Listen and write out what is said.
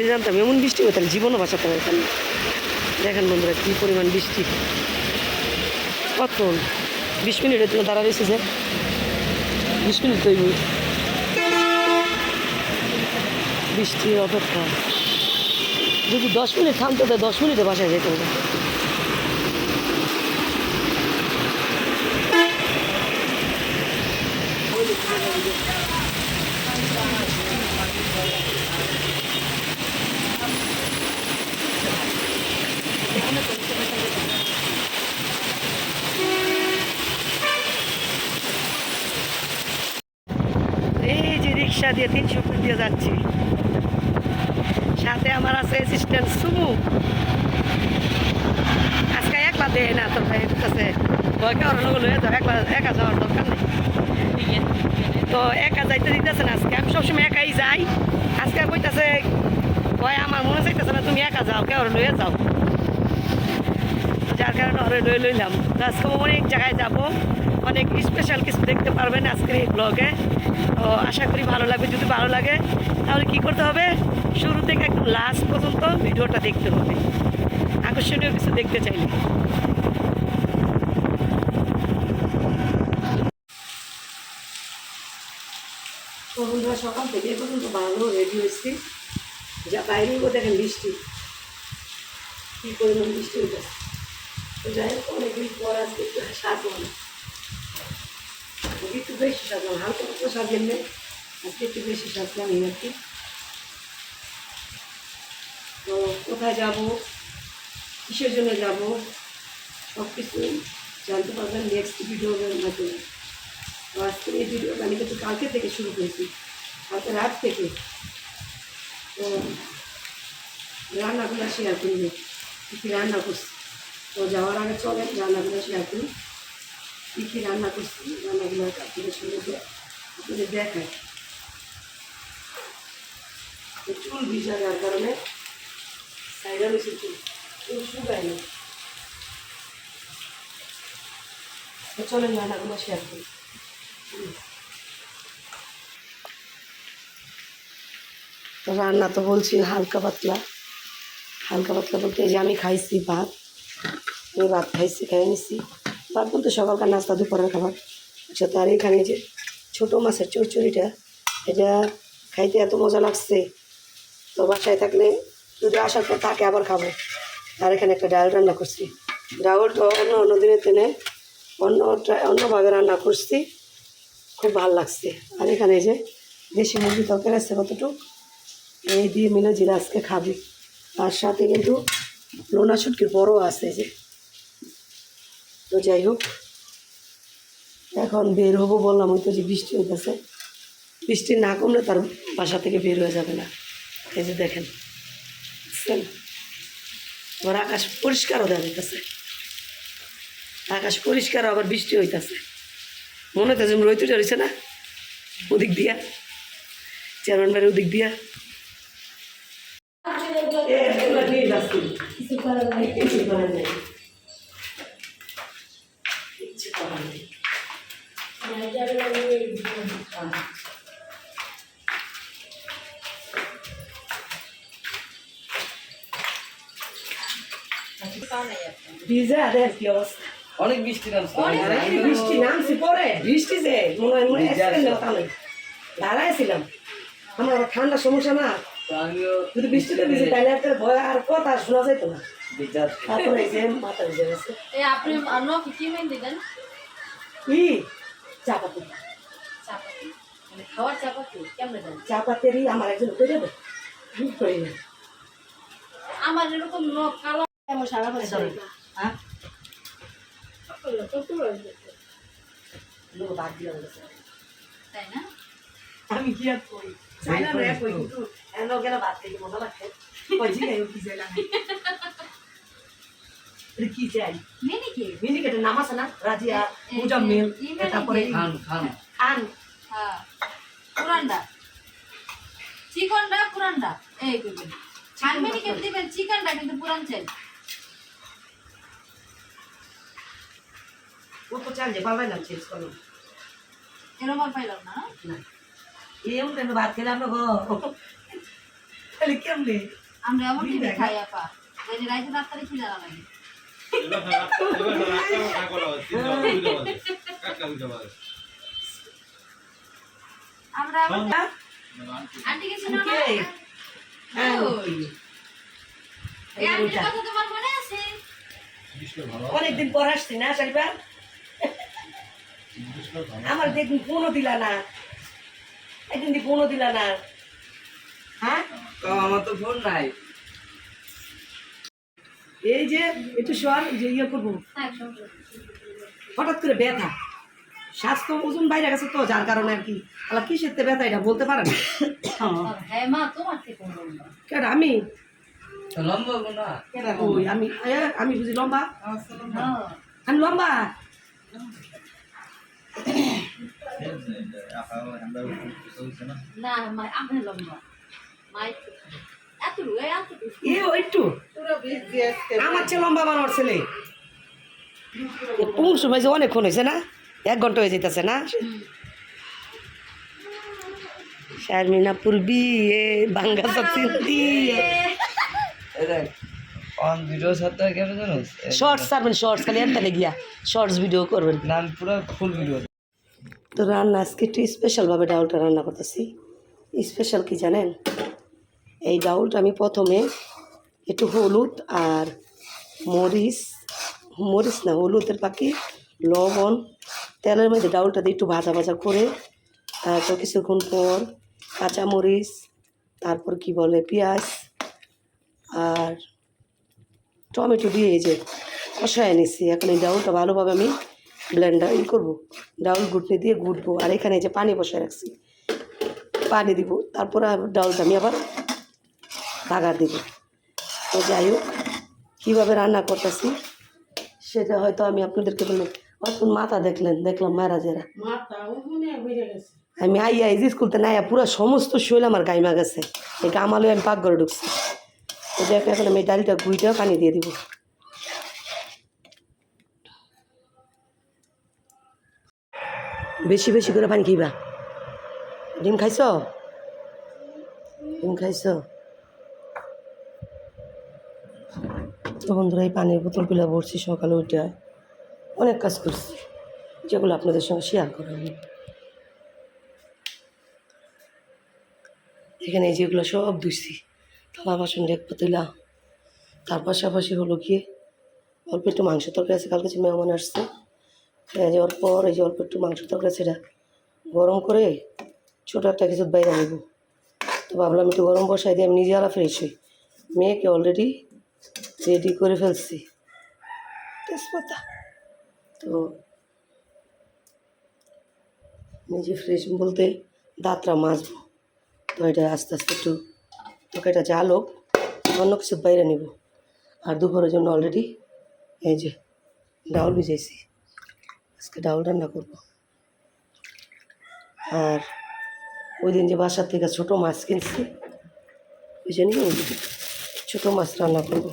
যদি জানতাম, এমন বৃষ্টি হবে তাহলে জীবনও বাঁচাতে পারতাম দেখেন বন্ধুরা, কী পরিমাণ বৃষ্টি। কত? বিশ মিনিটের জন্য দাঁড়া রয়েছে যে। বিশ মিনিট তৈরি বৃষ্টির অপেক্ষা। যদি দশ মিনিট থামতে দশ মিনিটে বাসায় যেতে। হবে এই যে দিয়ে তিনশো দিয়ে যাচ্ছি। সাথে আমার আছে অ্যাসিস্ট্যান্ট সুমু। আজকে একলা দেয় না তোর ভাই কাছে। ভয় কারণ লয়ে যাও একলা একা যাওয়ার দরকার নেই। তো একা যাইতে দিতেছে না আজকে। আমি সবসময় একাই যাই। আজকে কইতাছে ভয় আমার মনে চাইতেছে না তুমি একা যাও কেউ লয়ে যাও। যার কারণে ওরে লয়ে লইলাম। আজকে অনেক জায়গায় যাব। অনেক স্পেশাল কিছু দেখতে পারবেন আজকের এই ব্লগে আশা করি ভালো লাগবে। যদি ভালো লাগে, তাহলে কি করতে হবে? শুরু থেকে একদম লাস্ট পর্যন্ত ভিডিওটা দেখতে হবে। আকর্ষণীয় কিছু দেখতে চাইলে। বন্ধুরা, সকাল থেকে পর্যন্ত ভালো রেডি হয়েছি। যা বাইরেও দেখেন বৃষ্টি। কী পরিমাণ বৃষ্টি হইতেছে। তো যাই হোক, অনেকদিন পর আজকে একটু সাজবো একটু বেশি সাজলাম, হালকা সাজেন নেই আজকে একটু বেশি সাজলাম এই আর কি তো কোথায় যাব? কিসের জন্য যাব? সব কিছু জানতে পারবেন নেক্সট ভিডিওর মাধ্যমে। তো আজকের এই ভিডিওটা আমি কিন্তু কালকে থেকে শুরু করেছি। কালকে রাত থেকে। তো রান্নাগুলো শেয়ার করবে কী রান্না করছি? তো যাওয়ার আগে চলেন, রান্নাগুলো শেয়ার করি। কী কী রান্না করছি, রান্নাগুলো আপনাদের সঙ্গে আপনাদের দেখাই। চুল ভিজা যার কারণে সাইডা বেশি চুল চুল শুকায় না। চলেন রান্নাগুলো শেয়ার করি। রান্না তো বলছি হালকা পাতলা। হালকা পাতলা বলতে যে আমি খাইছি ভাত ভাত খাইছি খাই নিছি। ভাত বলতে সকালকার নাস্তা, দুপুরের খাবার। সাথে আর এখানে যে ছোটো মাছের চচ্চড়িটা, এটা খাইতে এত মজা লাগছে। তো বাসায় থাকলে যদি আসার পর তাকে আবার খাব। আর এখানে একটা ডাল রান্না করছি। ডালটা অন্য অন্য দিনের তেনে অন্য অন্যভাবে রান্না করছি। খুব ভালো লাগছে। আর এখানে যে দেশি মুরগি তরকারি আছে কতটুকু, এই দিয়ে মিলে জিরা আজকে খাবি। আর সাথে কিন্তু লোনা শুটকির বড়ও আছে যে। তো যাই হোক এখন বের হব বললাম ওই তো যে বৃষ্টি হইতেছে। বৃষ্টি না কমলে তার বাসা থেকে বের হয়ে যাবে না। এই যে দেখেন বুঝছেন? আবার আকাশ পরিষ্কারও দেখা যাইতেছে। আকাশ পরিষ্কার আবার বৃষ্টি হইতেছে। মনে হইতেছে রইতে রয়েছে না? ওদিক দিয়া। চেয়ারম্যান বাড়ির ওদিক দিয়া। করার নাই, ভিজা দেখ কি অবস্থা? অনেক বৃষ্টি নামছে। বৃষ্টি নামছে পরে। বৃষ্টি যে? মনে হয় মনে অ্যাক্সিডেন্ট দাঁড়াইছিলাম। আমার ঠান্ডা সমস্যা না। তো যদি বৃষ্টিতে ভিজে তাহলে একটা ভয় আর কথা শোনা যাইতো না। তারপরে যে মাথা ভিজে গেছে। এই আপনি অন্য কি মেহেন্দি কি? চাপাতি। চাপাতি। মানে খাওয়ার চাপাতি কেমনে চাপাতেরই আমার একজন করে দেবে। আমি করি না। আমার এরকম কালো আমার সারা বছর হ্যাঁ? লোক বাদ দিয়ে গেছে তাই না? আমি কি আর করি? চাই না রে কই কিন্তু এনো গেলে ভাত খেতে মজা লাগছে? কই জি কি চাই কি চাই? মেনে কি? মিনি কেটে নাম আছে না? রাজিয়া মুজাম্মিল তারপরে খান খান। খান। হ্যাঁ। পুরানটা চিকনটা পুরানটা এই কেমন দিবেন কিন্তু পুরান চাই ও তো চাল যে বাবাই নাম চেঞ্জ করলাম এরকম আর পাইলাম না না? এম কেন ভাত খেলাম না গো তাহলে কেমনে? আমরা এমন টিভি খাই আপা। যদি রাইতে ডাক্তারে খিদা লাগে। আমরা হ্যাঁ? আন্টি কিছু না? হ্যাঁ। এই আন্টির কথা তোমার মনে আছে? অনেকদিন পর আসছি না শালিবা আমার দেখুন ফোনও দিলা না। একদিন দি ফোনও দিলা না। হ্যাঁ? আমার তো ফোন নাই। এই যে একটু সর যে ইয়ে করব। নেই। হঠাৎ করে ব্যথা। স্বাস্থ্য ওজন বাইরে গেছে তো যার কারণে আর কি। আলা কিসের তে ব্যথা এটা বলতে পারে না। হ্যাঁ মা তোমার থেকে বলব কেন আমি? লম্বা না। ওই আমি এ, আমি বুঝি লম্বা। হ্যাঁ। আমি লম্বা? না লম্বা আমার চেয়ে লম্বা বানানোর ছেলে। কোন সময় যে অনেকক্ষণ হয়েছে না এক ঘণ্টা হয়ে যেতেছে না। শারমিনা পুরবি এ বাঙ্গা দেখ অন ভিডিও সাথে জানো শর্টস ছাড়বেন শর্টস খালি গিয়া শর্টস ভিডিও করবেন। নাম পুরো ফুল ভিডিও তো রান্না, আজকে একটু স্পেশালভাবে ডাউলটা রান্না করতেছি। স্পেশাল কি জানেন? এই ডাউলটা আমি প্রথমে একটু হলুদ আর মরিচ মরিচ না, হলুদের পাখি লবণ, তেলের মধ্যে ডাউলটা দিয়ে একটু ভাজা ভাজা করে, তারপর কিছুক্ষণ পর কাঁচামরিচ, তারপর কি বলে, পেঁয়াজ আর টমেটো দিয়ে এই যে কষায় নিছি। এখন এই ডাউলটা ভালোভাবে আমি ব্লেন্ডার ই করব ডাউল ঘুটনি দিয়ে ঘুটবো আর এখানে যে পানি বসায় রাখছি। পানি দিব তারপরে ডাউলটা আমি আবার বাগার দিব। তো যাই হোক কীভাবে রান্না করতেছি সেটা হয়তো আমি আপনাদেরকে বললাম অতক্ষণ মাথা দেখলেন দেখলাম মারা জেরা আমি আই আই স্কুলতে নাই পুরো সমস্ত শৈল আমার গাইমা গেছে এই গামালে আমি পাক ঘরে ঢুকছি দেখ এখন আমি এই ডালটা গুইটা পানি দিয়ে দিব। বেশি বেশি করে পানি খাইবা। ডিম খাইছ? ডিম খাইছ? তো বন্ধুরা, এই পানির বোতলগুলো ভরছি, সকালে উঠে অনেক কাজ করছি, যেগুলো আপনাদের সঙ্গে শেয়ার করা আমি এখানে যেগুলো সব ধুইছি, থালা বাসন ডেক পাতিলা তার পাশাপাশি হলো গিয়ে অল্প একটু মাংস তরকারি আছে, কালকে মেহমান আসছে। খেয়ে যাওয়ার পর এই যে অল্প একটু মাংস তরকারি সেটা গরম করে ছোটো একটা কিছু বাইরে নেব। তো ভাবলাম একটু গরম বসাই দিয়ে আমি নিজে আলা ফ্রেশ হই মেয়েকে অলরেডি রেডি করে ফেলছি। তেজপাতা। তো নিজে ফ্রেশ বলতে দাঁতরা মাজবো তো এটা আস্তে আস্তে একটু তোকে এটা জাল হোক অন্য কিছু বাইরে নেব। আর দুপুরের জন্য অলরেডি এই যে ডাউল ভিজাইছি। আজকে ডাউল রান্না করব। আর ওই দিন যে বাসার থেকে ছোটো মাছ কিনছি, ওই জন্যই ছোটো মাছ রান্না করব।